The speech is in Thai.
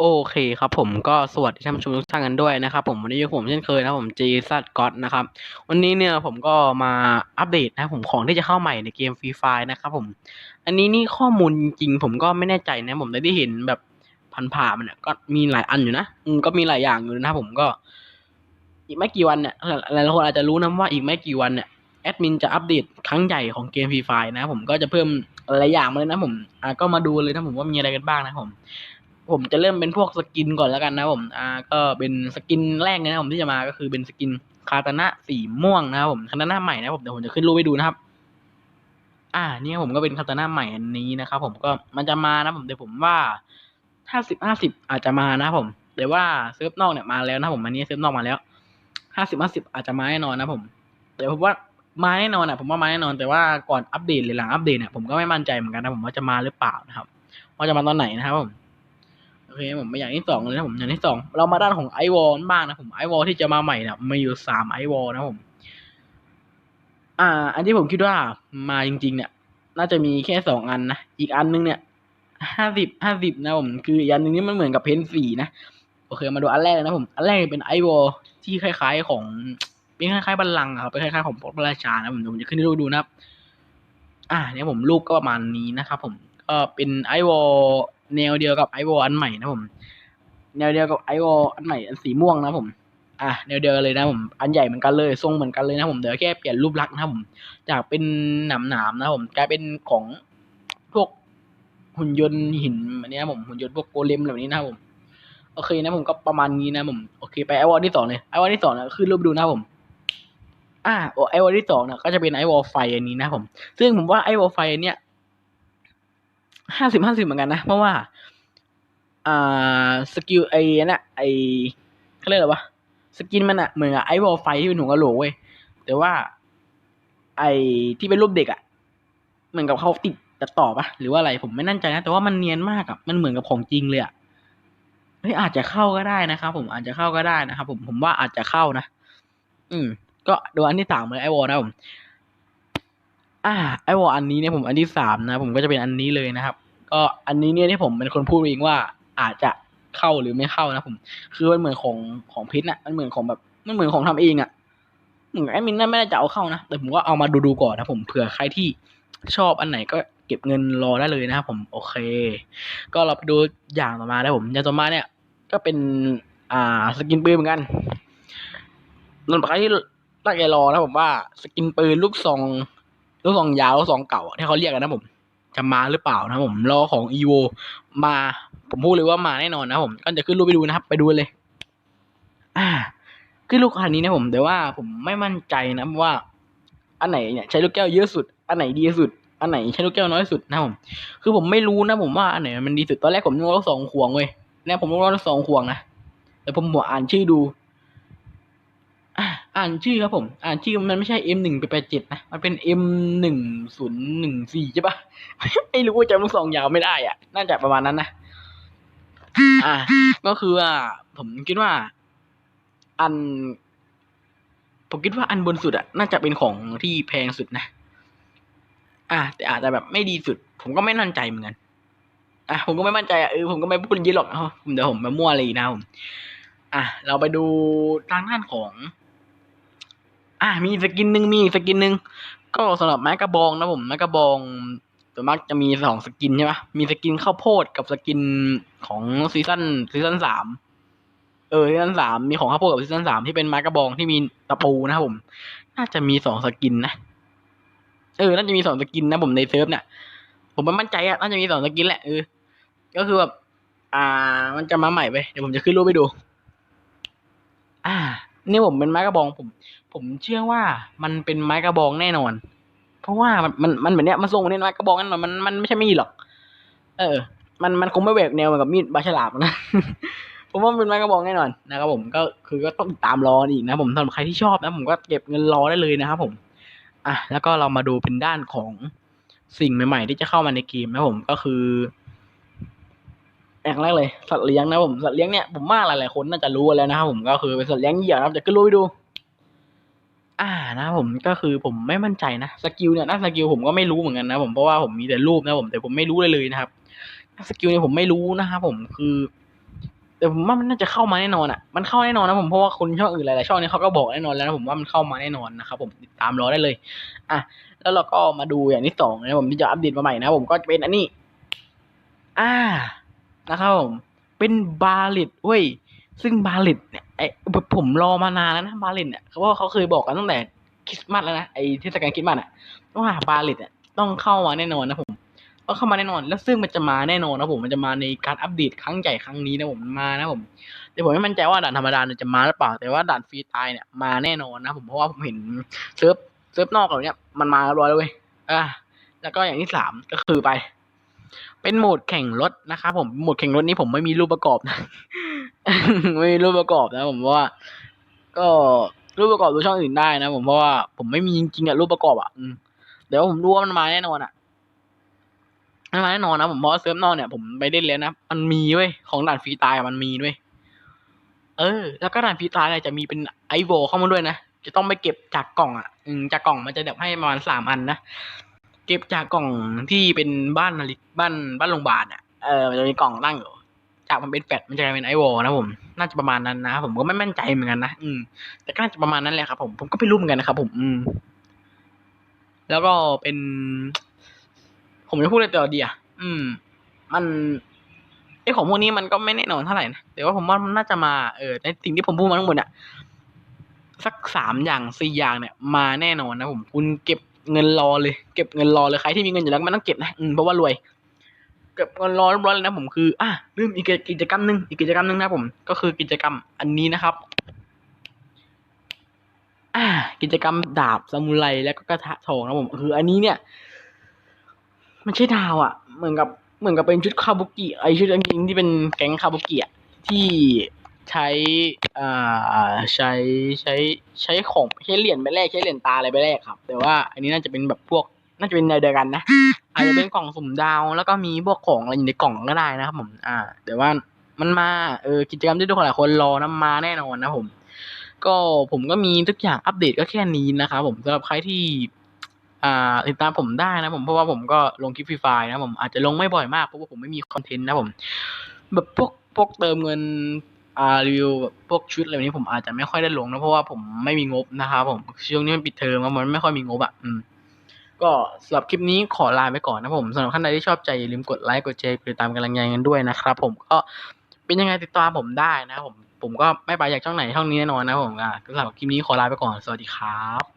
โอเคครับผมก็สวัสดีท่านผู้ชมทุกท่านกันด้วยนะครับผมวันนี้อยู่กับผมเช่นเคยนะผมจีซัดก็อตนะครับวันนี้เนี่ยผมก็มาอัปเดตนะผมของที่จะเข้าใหม่ในเกมฟรีไฟนะครับผม อันนี้นี่ข้อมูลจริงผมก็ไม่แน่ใจนะผมได้เห็นแบบพันผ่ามันเนี่ยก็มีหลายอันอยู่นะอืมก็มีหลายอย่างอยู่นะผมก็ อีกไม่กี่วันเนี่ยหลายคนอาจจะรู้นะว่าอีกไม่กี่วันเนี่ยแอดมินจะอัปเดตครั้งใหญ่ของเกมฟรีไฟนะผมก็จะเพิ่มหลายอย่างมาเลยนะผมอ่าก็มาดูเลยนะผมว่ามีอะไรกันบ้างนะผม ผมจะเริ่มเป็นพวกสกินก่อนแล้วกันนะผม อ่า ก็เป็นสกินแรกเลยนะผมที่จะมาก็คือเป็นสกินคาตานะสีม่วงนะครับผมคาตานะใหม่นะผมเดี๋ยวผมจะขึ้นรูปให้ดูนะครับ อ่า เนี่ยผมก็เป็นคาตานะใหม่อันนี้นะครับผมก็มันจะมานะผมเดี๋ยวผมว่าห้าสิบห้าสิบอาจจะมานะผมแต่ว่าเซิร์ฟนอกเนี่ยมาแล้วนะผมอันนี้เซิร์ฟนอกมาแล้วห้าสิบห้าสิบอาจจะมาแน่นอนนะผมเดี๋ยวผมว่ามาแน่นอนอะผมว่ามาแน่นอนแต่ว่าก่อนอัปเดตหรือหลังอัปเดตเนี่ยผมก็ไม่มั่นใจเหมือนกันนะผมว่าจะมาหรือเปล่านะครับ ว่าจะมาตอนไหนนะครับผม เคผมมาอย่างที่สองเลยนะผมอย่างที่สองเรามาด้านของไอวอลบ้างนะผมไอวอลที่จะมาใหม่เนี่ยมีอยู่สามไอวอลนะผม อ่า อันที่ผมคิดว่ามาจริง ๆ เนี่ย น่าจะมีแค่สองอันนะอีกอันนึงเนี่ยห้าสิบห้าสิบนะผมคืออีกอันนึงนี่มันเหมือนกับเพนสี่นะโอเคมาดูอันแรกนะผม อันแรกเป็นไอวอลที่คล้าย ๆของเป็นคล้ายๆบัลลังก์ครับเป็นคล้ายๆของพระราชานะผมเดี๋ยวผมจะขึ้นให้ดูดูนะครับ อ่า เนี่ยผมรูปก็ประมาณนี้นะครับผมก็เป็นไอวอล แนวเดียวกับไอวอลอันใหม่นะผม แนวเดียวกับไอวอลอันใหม่อันสีม่วงนะผม อะแนวเดียวกันเลยนะผม อันใหญ่เหมือนกันเลยทรงเหมือนกันเลยนะผมเดี๋ยวแค่เปลี่ยนรูปลักษณ์นะผม จากเป็นหนามหนามๆนะผมกลายเป็นของพวกหุ่นยนต์หินอันนี้นะผมหุ่นยนต์พวกโกเลมแบบนี้นะผมโอเคนะผมก็ประมาณนี้นะผมโอเคไปไอวอลที่สองเลยไอวอลที่สองนะขึ้นรูปดูนะผมอ่าไอวอลที่สองนี่ยก็จะเป็นไอวอลไฟอันนี้นะผม ซึ่งผมว่าไอวอลไฟอันเนี้ย ห้าสิบห้าสิบเหมือนกันนะ เพราะว่า อ่าสกิลไอ้น่ะไอ้เขาเรียกอะไรวะสกินมันอะเหมือนไอวอลไฟที่เป็นหัวกะโหลกเว้ยแต่ว่า ไอ้ที่เป็นรูปเด็กอะเหมือนกับเขาติดตัดต่อปะหรือว่าอะไรผมไม่แน่ใจนะ แต่ว่ามันเนียนมากอะมันเหมือนกับของจริงเลยอะเฮ้ยอาจจะเข้าก็ได้นะครับผมอาจจะเข้าก็ได้นะครับผมผมว่าอาจจะเข้านะ อืม ก็ดูอันที่สามเลยไอวอลนะผม อ่าไอวอลอันนี้เนี่ยผมอันที่สามนะผมก็จะเป็นอันนี้เลยนะครับ ก็อันนี้เนี่ยที่ผมเป็นคนพูดเองว่าอาจจะเข้าหรือไม่เข้านะผม คือมันเหมือนของของพิษอะมันเหมือนของแบบมันเหมือนของทำเองอะเหมือนไอ้มินน่าไม่ได้จะเอาเข้านะแต่ผมก็เอามาดูดูก่อนนะผมเผื่อใครที่ชอบอันไหนก็เก็บเงินรอได้เลยนะครับผมโอเค ก็เราไปดูอย่างต่อมานะผมอย่างต่อมาเนี่ย ก็เป็นอ่าสกินปืนเหมือนกันนนท์ใครที่ตั้งใจรอนะผมว่า สกินปืนลูกซอง ลูกซองยาวลูกซองเก่าที่เขาเรียกกันนะผม จะมาหรือเปล่านะผมรอของ EVO มาผมพูดเลยว่ามาแน่นอนนะผมก็จะขึ้นรูปไปดูนะครับ ไปดูเลย อ่าขึ้นลูกคันนี้นะผมแต่ว่าผมไม่มั่นใจนะว่า อันไหนเนี่ยใช้ลูกแก้วเยอะสุด อันไหนดีสุด อันไหนใช้ลูกแก้วน้อยสุดนะผม คือผมไม่รู้นะผมว่าอันไหนมันดีสุดตอนแรกผมนึกว่าสองขวงเว้ยเนี่ยผมนึกว่าสองขวงนะแต่ผมบออ่านชื่อดู อ่านชื่อครับผม อ่านชื่อมันไม่ใช่ M หนึ่งแปดเจ็ดนะ มันเป็น M หนึ่งศูนย์หนึ่งสี่ใช่ปะไม่รู้ว่าจำลูกซองยาวไม่ได้อะ น่าจะประมาณนั้นนะ อ่า ก็คือว่า ผมคิดว่า อัน ผมคิดว่าอันบนสุดอะ น่าจะเป็นของที่แพงสุดนะ อ่า แต่อาจจะแบบไม่ดีสุด ผมก็ไม่มั่นใจเหมือนกัน อะผมก็ไม่มั่นใจอะเออผมก็ไม่พูดเยอะหรอกเอาผมเดี๋ยวผมมามั่วอะไรอีกนะผม อะเราไปดูทางด้านของ อะมีสกินหนึ่งมีสกินหนึ่งก็สำหรับไม้กระบองนะผมไม้กระบองส่วนมากจะมีสองสกินใช่ปะมีสกินข้าวโพดกับสกินของซีซั่นซีซั่นสามเออซีซั่นสามมีของข้าวโพดกับซีซั่นสามที่เป็นไม้กระบองที่มีตะปูนะครับผม น่าจะมีสองสกินนะเออน่าจะมีสองสกินนะผมในเซิร์ฟเนี่ยผมไม่มั่นใจอะน่าจะมีสองสกินแหละเออก็คือแบบอ่า มันจะมาใหม่ไปเดี๋ยวผมจะขึ้นรูปไปดู อ่า นี่ผมเป็นไม้กระบองผม ผมเชื่อว่ามันเป็นไม้กระบองแน่นอน เพราะว่ามันมันมันแบบเนี้ยมันทรงเหมือนไม้กระบองนั่นมันมันมันไม่ใช่มีดหรอก เออ มันมันคงไม่แหวกแนวเหมือนกับมีดบาฉลามนะผมว่าเป็นไม้กระบองแน่นอนนะครับผมก็คือก็ต้องตามรออีกนะผมสำหรับใครที่ชอบนะผมก็เก็บเงินรอได้เลยนะครับผมอะแล้วก็เรามาดูเป็นด้านของสิ่งใหม่ ๆ ที่จะเข้ามาในเกมนะผมก็คืออย่างแรกเลยสัตว์เลี้ยงนะผมสัตว์เลี้ยงเนี่ยผมว่าหลายๆคนน่าจะรู้แล้วนะครับผมก็คือเป็นสัตว์เลี้ยงเหยี่ยวนะครับจะก็รู้ไปดู อ่านะผมก็คือผมไม่มั่นใจนะสกิลเนี่ยหน้าสกิลผมก็ไม่รู้เหมือนกันนะผมเพราะว่าผมมีแต่รูปนะผมแต่ผมไม่รู้เลยเลยนะครับน้าสกิลเนี่ยผมไม่รู้นะครับผมคือ แต่ผมว่ามันน่าจะเข้ามาแน่นอนอะ มันเข้าแน่นอนนะผมเพราะว่าคนช่องอื่นหลายๆช่องเนี่ยเขาก็บอกแน่นอนแล้วนะผมว่ามันเข้ามาแน่นอนนะครับผมติดตามรอได้เลย อะแล้วเราก็มาดูอย่างที่สองนะผมที่จะอัปเดตมาใหม่นะผมก็จะเป็นอันนี้ อ่านะครับผมเป็นบาลิตเว้ย ซึ่งบาลิตเนี่ยไอผมรอมานานแล้วนะบาลิตเนี่ยเพราะว่าเขาเคยบอกกันตั้งแต่คริสต์มาสแล้วนะไอเทศกาลคริสต์มาสอะว่าบาลิตเนี่ยต้องเข้ามาแน่นอนนะผมต้องเข้ามาแน่นอน แล้วซึ่งมันจะมาแน่นอนนะผมมันจะมาในการอัปเดตครั้งใหญ่ครั้งนี้นะผมมานะผมแต่ผมไม่มั่นใจว่าด่านธรรมดาเนี่ยจะมาหรือเปล่า แต่ว่าด่านฟรีตายเนี่ยมาแน่นอนนะผมเพราะว่าผมเห็นเซิร์ฟเซิร์ฟนอกเหล่าเนี้ยมันมาร้อยแล้วเว้ยอะแล้วก็อย่างที่สามก็คือไป เป็นโหมดแข่งรถนะครับผมโหมดแข่งรถนี้ผมไม่มีรูปประกอบนะไม่มีรูปประกอบนะ ผมว่า ก็รูปประกอบดูช่องอื่นได้นะผมเพราะว่าผมไม่มีจริงๆอะรูปประกอบอะเดี๋ยวผมรู้ว่ามันมาแน่นอนอะมันมาแน่นอนนะผมเพราะเซิร์ฟนอกเนี่ยผมไปเล่นแล้วนะมันมีเว้ยของด่านฟรีตายมันมีด้วยเออ แล้วก็ด่านฟรีตายเนี่ยจะมีเป็นไอโวเข้ามาด้วยนะจะต้องไปเก็บจากกล่องอะอืมจากกล่องมันจะแบบให้ประมาณสามอันนะ เก็บจากกล่องที่เป็นบ้านนาฬิบ้านบ้านโรงพยาบาลอะเออมันจะมีกล่องตั้งอยู่ จากมันเป็นแฟดมันจะกลายเป็นไอวอลนะผม น่าจะประมาณนั้นนะผมก็ไม่มั่นใจเหมือนกันนะอืม แต่ก็น่าจะประมาณนั้นแหละครับผมผมก็ไม่รู้เหมือนกันนะครับผมอืมแล้วก็เป็น ผมจะพูดอะไรต่อดีอะอืม มันไอของพวกนี้มันก็ไม่แน่นอนเท่าไหร่นะแต่ว่าผมว่ามันน่าจะมาเออในสิ่งที่ผมพูดมาทั้งหมดอะสักสามอย่างสี่อย่างเนี่ย มาแน่นอนนะผม คุณเก็บ เงินรอเลย เก็บเงินรอเลยใครที่มีเงินอยู่แล้วมันต้องเก็บนะอืมเพราะว่ารวย เก็บเงินรอเรียบร้อยเลยนะผมคืออะลืมอีกกิจกรรมหนึ่งอีกกิจกรรมหนึ่งนะผม ก็คือกิจกรรมอันนี้นะครับ อ่า กิจกรรมดาบซามูไรแล้วก็กระทะทองนะผมคือ อันนี้เนี่ยมันใช่ดาวอะ่ะ เหมือนกับเหมือนกับเป็นชุดคาบุกิไอชุดจริงที่เป็นแก๊งคาบุกิอะที่ ใช้อ่าใช้ใช้ใช้ของใช้เหรียญไปแลกใช้เหรียญตาอะไรไปแลกครับ แต่ว่าอันนี้น่าจะเป็นแบบพวกน่าจะเป็นแนวเดียวกันนะอาจจะเป็นกล่องสุ่มดาว แล้วก็มีพวกของอะไรอยู่ในกล่องก็ได้นะครับผมอ่า แต่ว่ามันมาเออกิจกรรมที่ทุกคนหลายคนรอนะมาแน่นอนนะผม ก็ผมก็มีทุกอย่างอัปเดตก็แค่นี้นะครับผมสำหรับใครที่อ่าติดตามผมได้นะผมเพราะว่าผมก็ลงคลิปฟรีไฟล์นะผมอาจจะลงไม่บ่อยมากเพราะว่าผมไม่มีคอนเทนต์นะผม แบบพวกพวกเติมเงิน อ่ารีวิวแบบพวกชุดอะไรแบบนี้ผมอาจจะไม่ค่อยได้ลงนะเพราะว่าผมไม่มีงบนะครับผมช่วงนี้มันปิดเทอมอะมันไม่ค่อยมีงบอะอืมก็สำหรับคลิปนี้ขอลาไปก่อนนะผมสำหรับท่านใดที่ชอบใจอย่าลืมกดไลค์กดแชร์กดติดตามกำลังใจกันด้วยนะครับ ผมก็เป็นยังไงติดตามผมได้นะผมผมก็ไม่ไปอยากช่องไหนช่องนี้แน่นอนนะผมอะสำหรับคลิปนี้ขอลาไปก่อนสวัสดีครับ